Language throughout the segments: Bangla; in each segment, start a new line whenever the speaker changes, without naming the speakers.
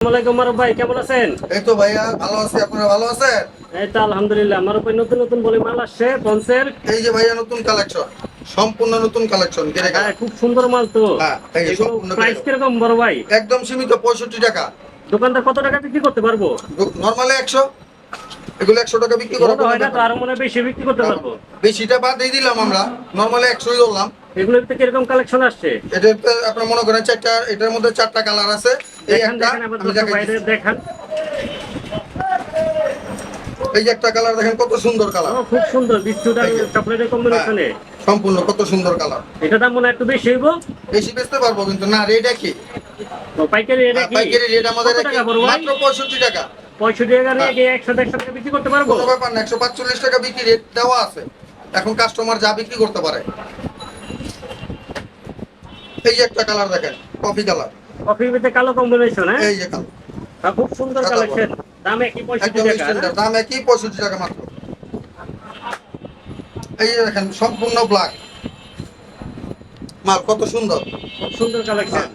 আসসালামাইকুম মারুফ ভাই কেমন আছেন?
এই তো ভাইয়া ভালো আছি। আপনারা ভালো আছেন?
এই তো আলহামদুলিল্লাহ মারুফ ভাই নতুন নতুন বলে মাল আসছে পঞ্চের
এই যে ভাইয়া নতুন কালেকশন সম্পূর্ণ নতুন কালেকশন
হ্যাঁ, খুব সুন্দর মাল তো।
হ্যাঁ,
প্রাইস কীরকম বড় ভাই?
একদম সীমিত পঁয়ষট্টি টাকা।
দোকানদার কত টাকা বিক্রি করতে পারব?
নর্মালি একশো। এগুলো একশো টাকা বিক্রি করা
মনে হয় না তো আরও মনে বেশি বিক্রি করতে পারব।
বেশিটা বাদ দিয়ে দিলাম আমরা। নর্মালি একশোই ধরলাম।
এগুলোর কীরকম কালেকশন আসছে?
এটার তো মনে করেন চারটা এটার মধ্যে চারটা কালার আছে। এই
দেখান
একটা এই যে একটা কালার দেখেন কত সুন্দর কালার
খুব সুন্দর বিস্কুট আর চকলেটের কম্বিনেশনে
সম্পূর্ণ কত সুন্দর কালার
এটা দাম মনে একটু বেশি হইব?
বেশি বেচতে পারব কিন্তু না রেট একই।
ও, পাইকারি এটা কি
পাইকারি রেট আমাদের
কত
একই।
টাকা বড় ভাই?
মাত্র পঁয়ষট্টি টাকা।
পঁয়ষট্টি টাকা
হ্যাঁ।
টাকা বিক্রি করতে পারব?
কোনো ব্যাপার না একশো পাঁচচল্লিশ টাকা বিক্রি রেট দেওয়া আছে। এখন কাস্টমার যা বিক্রি করতে পারে। এই যে একটা কালার দেখেন কফি কালার
কফি ভিতরে কালো কম্বিনেশন হ্যাঁ
এই যে
আর খুব সুন্দর কালেকশন দাম একই পঁয়ষট্টি
একদম
টাকা
দাম একই পঁয়ষট্টি টাকা মাত্র। এই যে দেখেন সম্পূর্ণ ব্ল্যাক মাল কত সুন্দর।
সুন্দর কালেকশন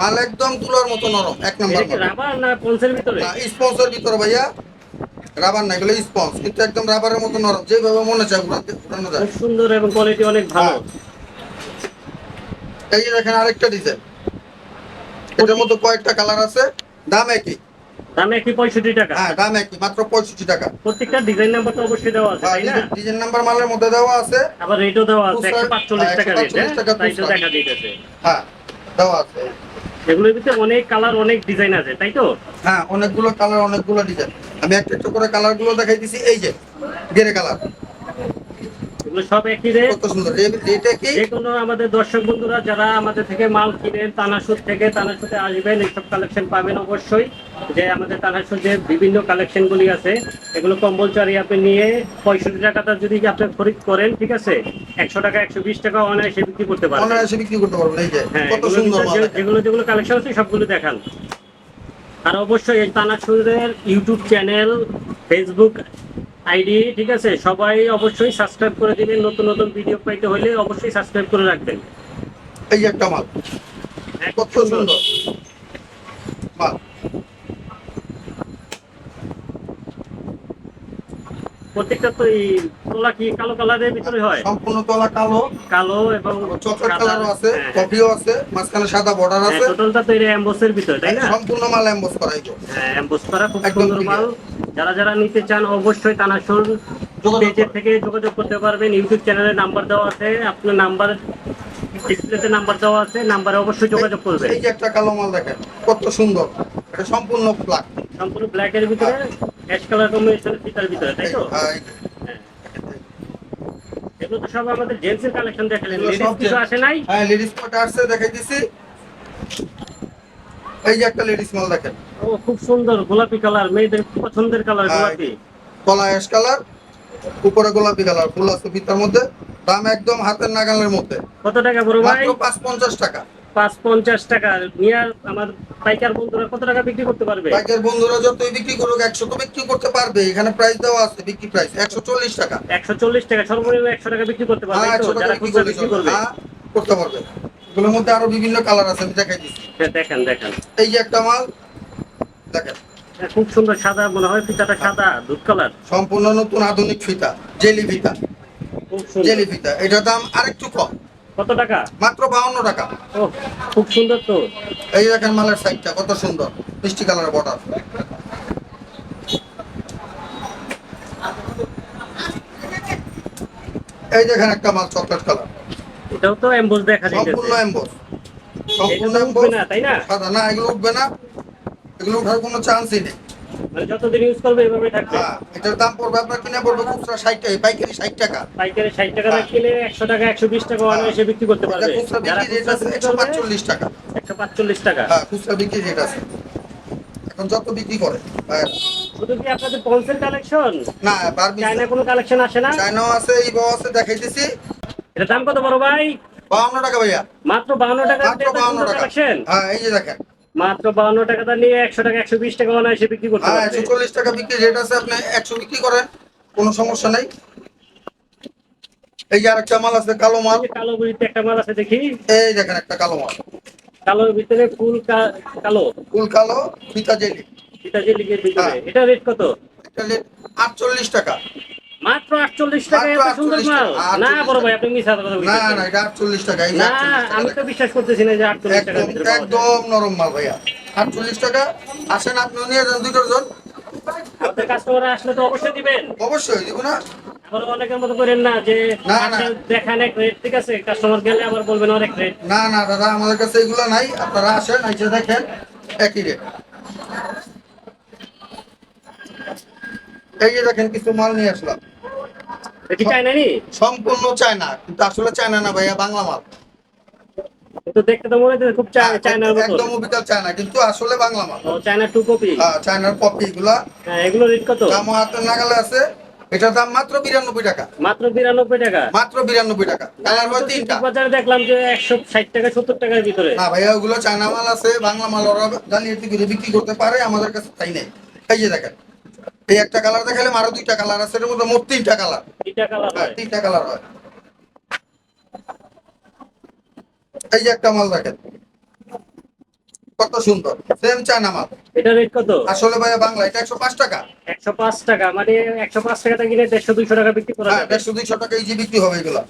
মাল একদম তুলার মতো নরম এক নম্বর
রাবার না পঞ্চের ভিতরে?
স্পন্সর ভিতরে ভাইয়া। রাবার না এগুলো স্পঞ্জ কিন্তু একদম রাবারের মতো নরম। যেভাবে মনে চায় যায়।
সুন্দর এবং কোয়ালিটি অনেক ভালো।
হ্যাঁ। এই যে দেখেন আরেকটা ডিজাইন এটার মধ্যে কয়েকটা কালার আছে। দাম একই।
দাম একই পঁয়ষট্টি টাকা।
হ্যাঁ দাম একই মাত্র পঁয়ষট্টি টাকা।
প্রত্যেকটা ডিজাইন নাম্বার তো অবশ্যই দেওয়া আছে তাই না?
ডিজাইন নাম্বার মালের মধ্যে দেওয়া আছে।
আবার রেটও দেওয়া আছে একশো পাঁচচল্লিশ
হ্যাঁ,
টাকা রেট
145 টাকা। খুচরা।
দেখা দিতেছে
হ্যাঁ দেওয়া আছে।
এগুলোর ভিতরে অনেক কালার অনেক ডিজাইন আছে তাই তো?
হ্যাঁ অনেকগুলো কালার অনেকগুলো ডিজাইন আমি একটা একটা করে কালারগুলো দেখাই দিছি। এই যে গেরে কালার
এগুলো সব একই রেট
কত সুন্দর। রেট একই
যে কোনো আমাদের দর্শক বন্ধুরা যারা আমাদের থেকে মাল কিনেন তানাসুর থেকে তানাসুতে আসবেন এইসব কালেকশন পাবেন অবশ্যই। যে আমাদের তানাসুর যে বিভিন্ন কালেকশন গুলি আছে এগুলো কম্বল চারি আপনি নিয়ে পঁয়ষট্টি টাকাটা যদি আপনি খরিদ করেন ঠিক আছে? একশো টাকা একশো বিশ টাকা অনায়াসে বিক্রি করতে পারবেন।
অনায়াসে বিক্রি করতে পারবেন এই যে
হ্যাঁ
কত সুন্দর।
যেগুলো যেগুলো কালেকশন আছে সবগুলো দেখান। আর অবশ্যই এই তানাসুরের ইউটিউব চ্যানেল ফেসবুক আইডি ঠিক আছে? সবাই অবশ্যই সাবস্ক্রাইব করে দিবেন। নতুন নতুন ভিডিও পাইতে হলে অবশ্যই সাবস্ক্রাইব করে রাখবেন।
এই একটা মাল।
হ্যাঁ,
কত সুন্দর। মাল।
প্রত্যেকটা তো এই তোলা কি কালো কালারের ভিতরে হয়?
সম্পূর্ণ তলা কালো।
কালো এবং
চকলেট। কালারও আছে
হ্যাঁ,
কফিও আছে মাঝখানে সাদা বর্ডার
হ্যাঁ,
আছে।
টোটালটা তো এটা এমবসের ভিতরে তাই না?
সম্পূর্ণ মাল এমবস করা এই তো।
হ্যাঁ এমবস করা খুব সুন্দর মাল। যারা যারা নিতে চান অবশ্যই তানাসুর
যোগাযোগ
পেজের থেকে যোগাযোগ করতে পারবেন। ইউটিউব চ্যানেলের নাম্বার দেওয়া আছে। আপনার নাম্বার ডিসপ্লেতে নাম্বার দেওয়া আছে। নাম্বারে অবশ্যই যোগাযোগ করবেন।
এই যে একটা কালো মাল দেখেন কত সুন্দর। এটা সম্পূর্ণ ব্ল্যাক
সম্পূর্ণ ব্ল্যাক এর ভিতরে অ্যাশ কালার কম্বিনেশন ফিতার ভিতরে তাই তো? হ্যাঁ। এগুলো তো সব আমাদের জেন্টসের কালেকশন দেখালেন। লেডিস কিছু আসে নাই?
হ্যাঁ লেডিস কোট আসছে দেখাই দিছি। এই যে একটা লেডিস মাল দেখেন।
ও খুব সুন্দর গোলাপি কালার মেয়েদের পছন্দের কালার
হ্যাঁ,
গোলাপি।
তলা অ্যাশ কালার উপরে গোলাপি কালার ফুল আছে ভিতর মধ্যে। দাম একদম হাতের নাগালের মধ্যে।
কত টাকা বড় ভাই?
মাত্র পাঁচ পঞ্চাশ টাকা।
পাঁচ পঞ্চাশ টাকা নিয়ে আমার পাইকার বন্ধুরা কত টাকা বিক্রি করতে পারবে?
বাইকের বন্ধুরা যতই বিক্রি করুক একশো তো বিক্রি করতে পারবে। এখানে প্রাইস দেওয়া আছে বিক্রি প্রাইস একশো চল্লিশ টাকা।
একশো চল্লিশ টাকা সর্বনিম্ন একশো টাকা বিক্রি করতে পারবে।
হ্যাঁ
যারা খুচরা বিক্রি করবে।
হ্যাঁ করতে পারবে। এগুলোর মধ্যে আরও বিভিন্ন কালার আছে আমি দেখাই দিচ্ছি।
হ্যাঁ, দেখেন দেখেন।
এই যে একটা মাল দেখেন।
খুব সুন্দর সাদা মনে হয় ফিতাটা সাদা দুধ কালার
সম্পূর্ণ নতুন আধুনিক ফিতা জেলি ফিতা। জেলি ফিতা এটার দাম আরেকটু কম।
কত টাকা?
মাত্র বাউন্ন টাকা।
ও খুব সুন্দর তো।
এই দেখেন মালের সাইডটা কত সুন্দর। মিষ্টি কালারের বর্ডার। এই দেখেন একটা মাল চকলেট কালার
এটাও তো এমবোস দেখা
সম্পূর্ণ
যাইতেছে
এমবোস সম্পূর্ণ এমবোস
না তাই না?
না এগুলো উঠবে না। এগুলো উঠার কোনো চান্সই নেই।
মানে যতদিন ইউজ করবে এভাবে থাকবে।
হ্যাঁ এটার দাম পড়বে আপনার কিনে পড়বে খুচরা ষাট টাকা পাইকারি ষাট টাকা।
পাইকারি ষাট টাকা কিনে টাকা একশো বিশ টাকা অনায়াসে বিক্রি করতে পারবে।
খুচরা বিক্রি রেট আছে একশো পাঁচচল্লিশ টাকা। হ্যাঁ খুচরা বিক্রি রেট আছে। এখন যত বিক্রি করে হ্যাঁ।
শুধু কি আপনাদের পলসের কালেকশন
না
চায়না কোনো কালেকশন আসে না?
চায়নাও আছে দেখাইতেছি।
এটা দাম কত বড় ভাই?
বাউন্ন টাকা ভাইয়া।
মাত্র বাহান্ন টাকা
মাত্র বাউন্ন টাকা। হ্যাঁ এই যে দেখেন।
মাত্র বাহান্ন টাকাটা নিয়ে একশো টাকা একশো বিশ টাকা অনায়াসে বিক্রি করতে
হ্যাঁ একশো চল্লিশ টাকা বিক্রি রেট আছে আপনি একশো বিক্রি করেন কোনো সমস্যা নাই। এই যে আরেকটা মাল আছে কালো মাল।
কালো গুড়িতে একটা মাল আছে দেখি।
এই দেখেন একটা কালো মাল।
কালোর ভিতরে ফুল কালো।
ফুল কালো ফিতা জেলি।
যে লিগের ভিতরে।
হ্যাঁ।
এটা রেট কত?
এটা রেট আটচল্লিশ টাকা।
মাত্র আটচল্লিশ টাকা এত সুন্দর মাল। না
48
বড় ভাই আপনি মিশা কথা
না
বলছেন
না এটা আটচল্লিশ টাকা
না আমি তো বিশ্বাস করতেছি না যে
একদম নরম মাল ভাইয়া। আটচল্লিশ টাকা আসেন আপনি নিয়ে যান দুই ডজন
আমাদের কাস্টমার আসলে তো অবশ্যই দিবেন।
অবশ্যই দিব না।
আবার অনেকের মতো করেন না যে। দেখান এক রেট ঠিক আছে? কাস্টমার গেলে আবার বলবেন অনেক রেট
না না দাদা আমাদের কাছে এগুলো নাই। আপনারা আসেন দেখেন একই রেট এই যে দেখেন কিছু মাল নিয়ে আসলাম।
এটি চাই না?
সম্পূর্ণ চায়না কিন্তু আসলে চায়না না ভাইয়া বাংলা মাল।
কিন্তু দেখতে তো মনে হচ্ছে খুব চায়নার মতো।
একদম বিকাল চায়না কিন্তু আসলে বাংলা মাল।
ও চায়না টু কপি
হ্যাঁ চায়নার কপি এগুলা।
হ্যাঁ এগুলো রেট কত?
দাম হাতের নাগালে আছে। এটার দাম মাত্র বিরানব্বই টাকা।
মাত্র বিরানব্বই টাকা?
মাত্র বিরানব্বই টাকা। কালার হয় তিনটা।
বাজারে দেখলাম যে একশো ষাট টাকা সত্তর টাকার ভিতরে।
না ভাইয়া ওগুলো চায়না মাল আছে বাংলা মাল ওরা জানিয়ে করে বিক্রি করতে পারে আমাদের কাছে তাই নেই। এই যে দেখেন এই একটা কালার দেখালে আরও দুইটা কালার আছে এর মধ্যে মোট তিনটা কালার
তিনটা কালার
হ্যাঁ
হয়।
তিনটা কালার হয়। এই যে একটা মাল দেখেন। কত সুন্দর সেম চায়না মাল।
এটা রেট কত?
আসলে বাংলা এটা টাকা।
একশো পাঁচ টাকা মানে টাকাটা কিনে টাকা বিক্রি করা
হ্যাঁ
যাবে।
দেড়শো দুইশো টাকা ইজি বিক্রি হবে এগুলো।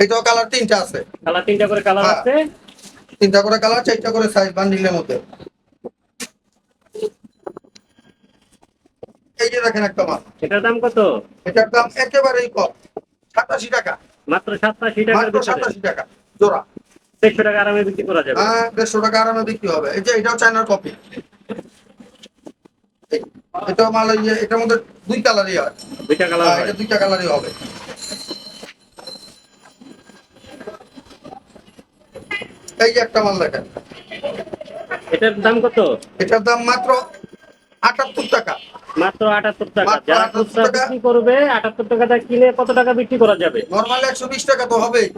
এটাও কালার তিনটা আছে।
কালার তিনটা করে কালার
হ্যাঁ।
আছে।
তিনটা করে কালার চারটা করে সাইজ বান্ডিলের মধ্যে। এই যে দেখেন একটা মাল।
এটার দাম কত?
এটার দাম একেবারেই কম। সাতাশি টাকা।
মাত্র সাতাশি টাকার
মাত্র সাতাশি টাকা। জোড়া।
দেড়শো টাকা আরামে বিক্রি করা যাবে।
হ্যাঁ দেড়শো টাকা আরামে বিক্রি হবে। এই যে এটাও চায়নার কপি এটাও মাল এই এটার মধ্যে দুই কালারই হয়।
দুইটা কালার
হ্যাঁ, এটা দুইটা কালারই হবে। এই যে একটা মাল দেখেন।
এটার দাম কত?
এটার দাম মাত্র আটাত্তর টাকা।
মাত্র আটাত্তর টাকা। যারা খুচরা বিক্রি করবে আটাত্তর টাকাটা কিনে কত টাকা বিক্রি করা যাবে?
নর্মালি একশো বিশ টাকা তো হবেই।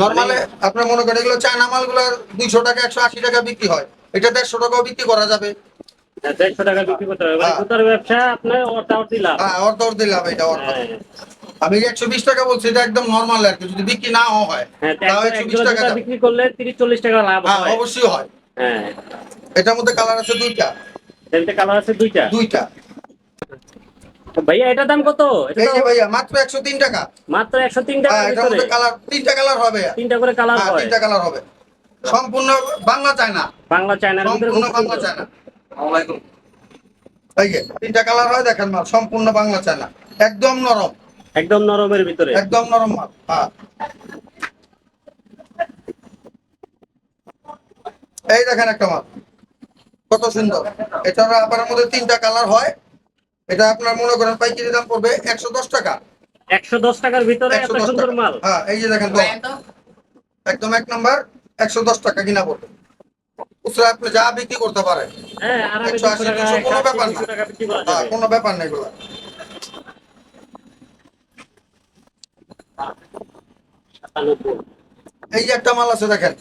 নর্মালে আপনার মনে করেন এগুলো চায়না মালগুলো দুইশো টাকা একশো আশি টাকা বিক্রি হয়। এটা দেড়শো টাকাও বিক্রি করা যাবে।
দেড়শো টাকা বিক্রি করতে হবে। মানে
হ্যাঁ।
ব্যবসা আপনার লাভ
হ্যাঁ অর্ধ অর্ধ দিলাম এটা অর্ধ।
হ্যাঁ।
আমি একশো বিশ টাকা বলছি এটা একদম নর্মাল আর কি। যদি বিক্রি না হয়
হ্যাঁ
একশো
এক
বিশ টাকা
বিক্রি করলে তিরিশ চল্লিশ টাকা লাভ
হ্যাঁ অবশ্যই হয়।
হ্যাঁ।
এটার মধ্যে কালার আছে দুইটা।
এতে কালার আছে দুইটা?
দুইটা।
ভাইয়া এটার দাম কত? এটা
এই যে ভাইয়া মাত্র একশো তিন টাকা।
মাত্র একশো তিন
হ্যাঁ এটার মধ্যে কালার তিনটা কালার হবে।
তিনটা করে কালার
হ্যাঁ
হয়।
তিনটা কালার হবে। সম্পূর্ণ বাংলা চায়না।
বাংলা ভিতরে
সম্পূর্ণ বাংলা। চায়না। এই যে তিনটা কালার হয় দেখেন মাল সম্পূর্ণ বাংলা চায়না। একদম নরম।
একদম নরমের ভিতরে।
একদম নরম মাল হ্যাঁ। এই দেখেন একটা মাল। কত সুন্দর। এটার আবার মধ্যে তিনটা কালার হয়। এটা আপনার মনে করেন পাইকারি দাম পড়বে একশো দশ টাকা।
একশো দশ টাকার ভিতরে এত সুন্দর মাল।
হ্যাঁ এই যে দেখেন তো। একদম এক নাম্বার একশো দশ টাকা কিনা পড়বে। খুচরা আপনি যা বিক্রি করতে পারেন।
হ্যাঁ আরামে
180,
দুশো
কোনো ব্যাপার না। হ্যাঁ কোনো ব্যাপার নেই এগুলো। এই যে একটা মাল আছে দেখেন।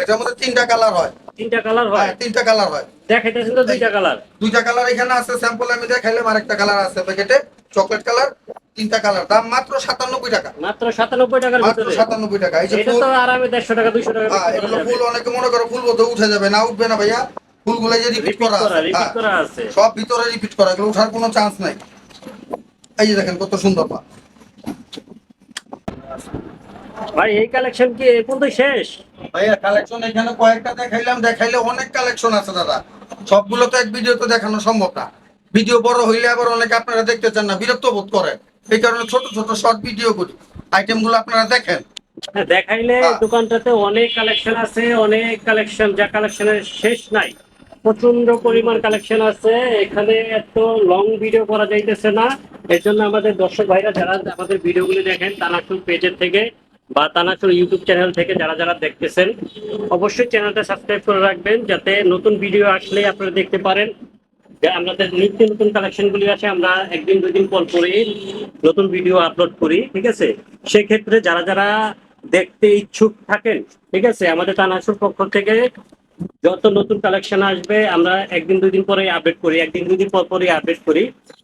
এটার মধ্যে তিনটা কালার হয়।
তিনটা কালার হয়?
হ্যাঁ তিনটা কালার হয়।
দেখাইতেছেন তো দুইটা কালার
দুইটা কালার এখানে আছে স্যাম্পল আমি দেখাইলাম আরেকটা কালার আছে প্যাকেটে চকলেট কালার তিনটা কালার দাম মাত্র সাতানব্বই টাকা।
মাত্র সাতানব্বই টাকার
মাত্র
ভিতরে?
সাতানব্বই টাকা। এই যে
এটা তো আরামে দেড়শো টাকা দুইশো টাকা
হ্যাঁ এগুলো ফুল অনেকে মনে করো ফুল বোধ উঠে যাবে না উঠবে না ভাইয়া। ফুলগুলো যে রিপিট করা আছে। হ্যাঁ,
করা আছে।
সব ভিতরে রিপিট করা এগুলো উঠার কোনো চান্স নাই। এই যে দেখেন কত সুন্দর মাল
ভাই এই কালেকশন কি এ পর্যন্ত শেষ?
ভাইয়া কালেকশন এখানে কয়েকটা দেখাইলাম দেখাইলে অনেক কালেকশন আছে দাদা। সবগুলো তো এক ভিডিওতে দেখানো সম্ভব না। ভিডিও বড় হইলে আবার অনেকে আপনারা দেখতে চান না বিরক্ত বোধ করেন। এই কারণে ছোট ছোট শর্ট ভিডিও করি। আইটেমগুলো আপনারা দেখেন।
হ্যাঁ, দেখাইলে
হ্যাঁ।
দোকানটাতে অনেক কালেকশন আছে অনেক কালেকশন যা কালেকশনের শেষ নাই। প্রচণ্ড পরিমাণ কালেকশন আছে। এখানে এত লং ভিডিও করা যাইতেছে না। এর জন্য আমাদের দর্শক ভাইরা যারা আমাদের ভিডিওগুলি দেখেন তানাচুর পেজের থেকে বা তানাচুর ইউটিউব চ্যানেল থেকে যারা যারা দেখতেছেন, অবশ্যই চ্যানেলটা সাবস্ক্রাইব করে রাখবেন যাতে নতুন ভিডিও আসলে আপনারা দেখতে পারেন। যে আমাদের নিত্য নতুন কালেকশনগুলি আছে আমরা একদিন দুই দিন পর নতুন ভিডিও আপলোড করি, ঠিক আছে? সেক্ষেত্রে যারা যারা দেখতে ইচ্ছুক থাকেন, ঠিক আছে? আমাদের তানাসুর পক্ষ থেকে যত নতুন কালেকশন আসবে, আমরা একদিন, দুই দিন পরে আপডেট করি, একদিন, দুই দিন পর পরই আপডেট করি।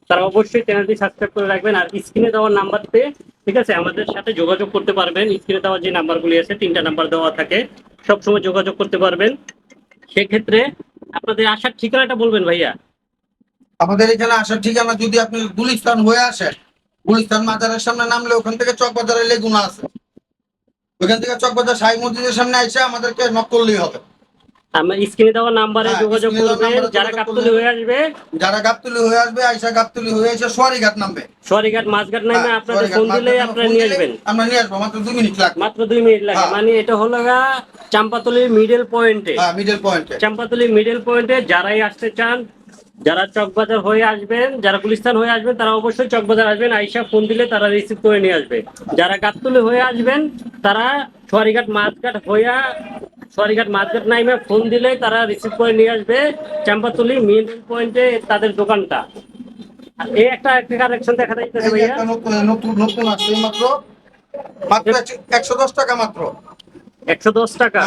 তারা অবশ্যই চ্যানেলটি সাবস্ক্রাইব করে রাখবেন আর স্ক্রিনে দেওয়ার নাম্বারতে ঠিক আছে, আমাদের সাথে যোগাযোগ করতে পারবেন। স্ক্রিনে দেওয়া যে নাম্বারগুলি আছে, তিনটা নাম্বার দেওয়া থাকে, সবসময় যোগাযোগ করতে পারবেন। সেক্ষেত্রে আপনাদের আসার ঠিকানাটা বলবেন ভাইয়া।
আমাদের এখানে আসার ঠিকানা যদি আপনি গুলিস্তান হয়ে আসেন, গুলিস্তান মাজারের সামনে নামলে ওখান থেকে চকবাজারে লেগুনা আছে। ওখান থেকে চকবাজার সাই মসজিদের সামনে এসে আমাদেরকে নক করলেই হবে।
আমার স্ক্রিনে দেওয়া নাম্বারে
হ্যাঁ,
যোগাযোগ করবেন যারা
করলে-
হয়ে আসবে।
যারা গাবতলি হয়ে আসবে আইসা গাবতলি হয়ে এসে সোয়ারিঘাট নামবে।
সরিঘাট মাছঘাট নামে
হ্যাঁ,
আপনাদের ফোন দিলে আপনারা নিয়ে আসবেন।
আমরা নিয়ে আসব মাত্র দুই মিনিট লাগবে।
মাত্র দুই মিনিট লাগে
হ্যাঁ।
মানে এটা হলো গা চাম্পাতলির মিডল পয়েন্টে
হ্যাঁ মিডল পয়েন্টে
চাম্পাতলি মিডল পয়েন্টে যারাই আসতে চান যারা চকবাজার হয়ে আসবেন যারা গুলিস্তান হয়ে আসবেন তারা অবশ্যই চকবাজার আসবেন। আইসা ফোন দিলে তারা রিসিভ করে নিয়ে আসবে। যারা গাবতলি হয়ে আসবেন তারা সোয়ারিঘাট মাছঘাট হইয়া সোয়ারিঘাট মার্কেট নাইমে ফোন দিলে তারা রিসিভ করে নিয়ে আসবে। চাম্পাতুলি মেন পয়েন্টে তাদের দোকানটা। আর এই একটা একটা কালেকশন দেখা যাইতেছে ভাইয়া।
নতুন নতুন আসছে মাত্র। মাত্র একশো দশ টাকা মাত্র।
একশো দশ টাকা।